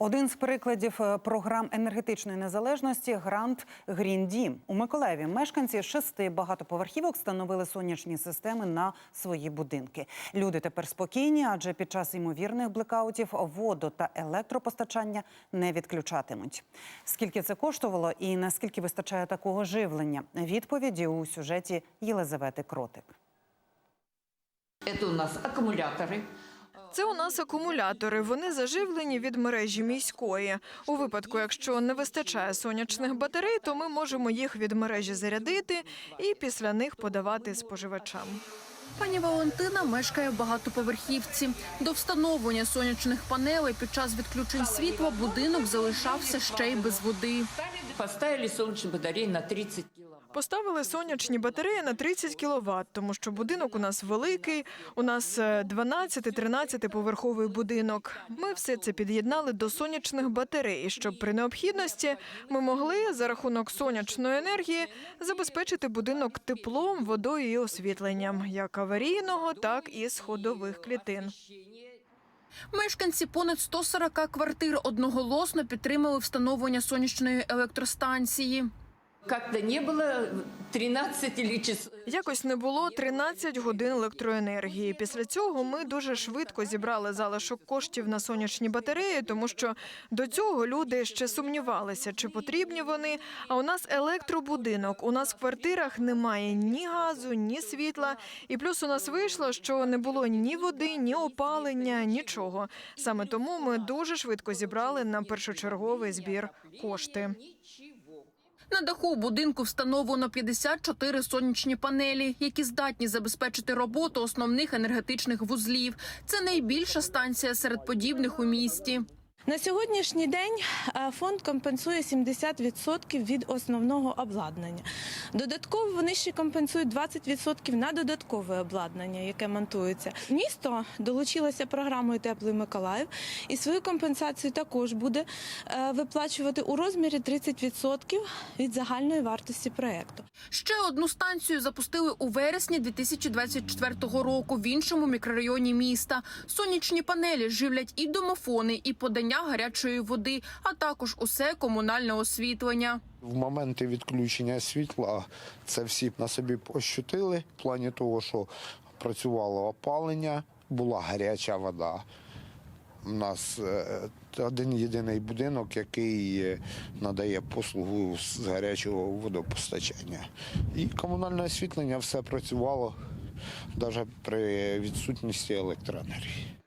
Один з прикладів е, програм енергетичної незалежності грант Green Дім. У Миколаєві мешканці шести багатоповерхівок встановили сонячні системи на свої будинки. Люди тепер спокійні, адже під час ймовірних блекаутів воду та електропостачання не відключатимуть. Скільки це коштувало і наскільки вистачає такого живлення? Відповіді у сюжеті Єлизавети Кротик. Это у нас аккумуляторы. Це у нас акумулятори. Вони заживлені від мережі міської. У випадку, якщо не вистачає сонячних батарей, то ми можемо їх від мережі зарядити і після них подавати споживачам. Пані Валентина мешкає в багатоповерхівці. До встановлення сонячних панелей під час відключень світла будинок залишався ще й без води. Поставили солнечные батареи на 30 киловатт. Поставили сонячні батареї на 30 кВт, тому що будинок у нас великий. У нас 12-13 поверховий будинок. Ми все це під'єднали до сонячних батарей, щоб при необхідності ми могли за рахунок сонячної енергії забезпечити будинок теплом, водою і освітленням, як аварійного, так і сходових клітин. Мешканці понад 140 квартир одноголосно підтримали встановлення сонячної електростанції. Как-то не было 13 или часов. Якось не було 13 годин електроенергії. Після цього ми дуже швидко зібрали залишок коштів на сонячні батареї, тому що до цього люди ще сумнівалися, чи потрібні вони. А у нас електробудинок. У нас в квартирах немає ні газу, ні світла. І плюс у нас вийшло, що не було ні води, ні опалення, нічого. Саме тому ми дуже швидко зібрали на першочерговий збір кошти. На даху будинку встановлено 54 сонячні панелі, які здатні забезпечити роботу основних енергетичних вузлів. Це найбільша станція серед подібних у місті. На сьогоднішній день е, фонд компенсує 70% від основного обладнання. Додатково вони ще компенсують 20% на додаткове обладнання, яке монтується. Місто долучилося програмою Теплий Миколаїв і свою компенсацію також буде е, виплачувати у розмірі 30% від загальної вартості проекту. Ще одну станцію запустили у вересні 2024 року в іншому мікрорайоні міста. Сонячні панелі живлять і домофони, і подання гарячої води, а також усе комунальне освітлення. В моменти відключення світла це всі на собі пощутили в плані того, що працювало опалення, була гаряча вода. У нас е, один єдиний будинок, який е, надає послугу з гарячого водопостачання. І комунальне освітлення все працювало навіть при відсутності електроенергії.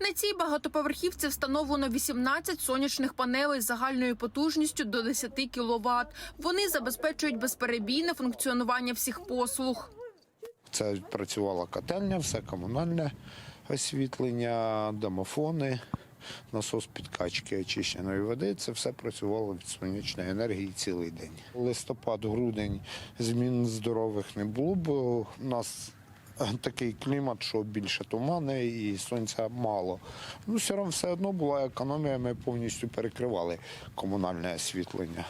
На цій багатоповерхівці встановлено 18 сонячних панелей з загальною потужністю до 10 кВт. Вони забезпечують безперебійне функціонування всіх послуг. Це працювала котельня, все комунальне освітлення, домофони, насос підкачки очищеної води. Це все працювало від сонячної енергії цілий день. Листопад, грудень змін здорових не було, бо в нас такий клімат, що більше тумани і сонця мало. Ну, все все одно була економія, ми повністю перекривали комунальне освітлення.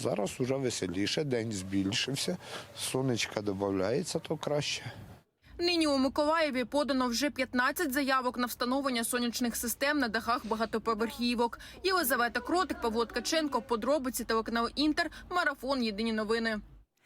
Зараз вже веселіше, день збільшився, сонечка додається, то краще. Нині у Миколаєві подано вже 15 заявок на встановлення сонячних систем на дахах багатоповерхівок. Єлизавета Кротик, Павло Ткаченко, подробиці телеканал Інтер, марафон. Єдині новини.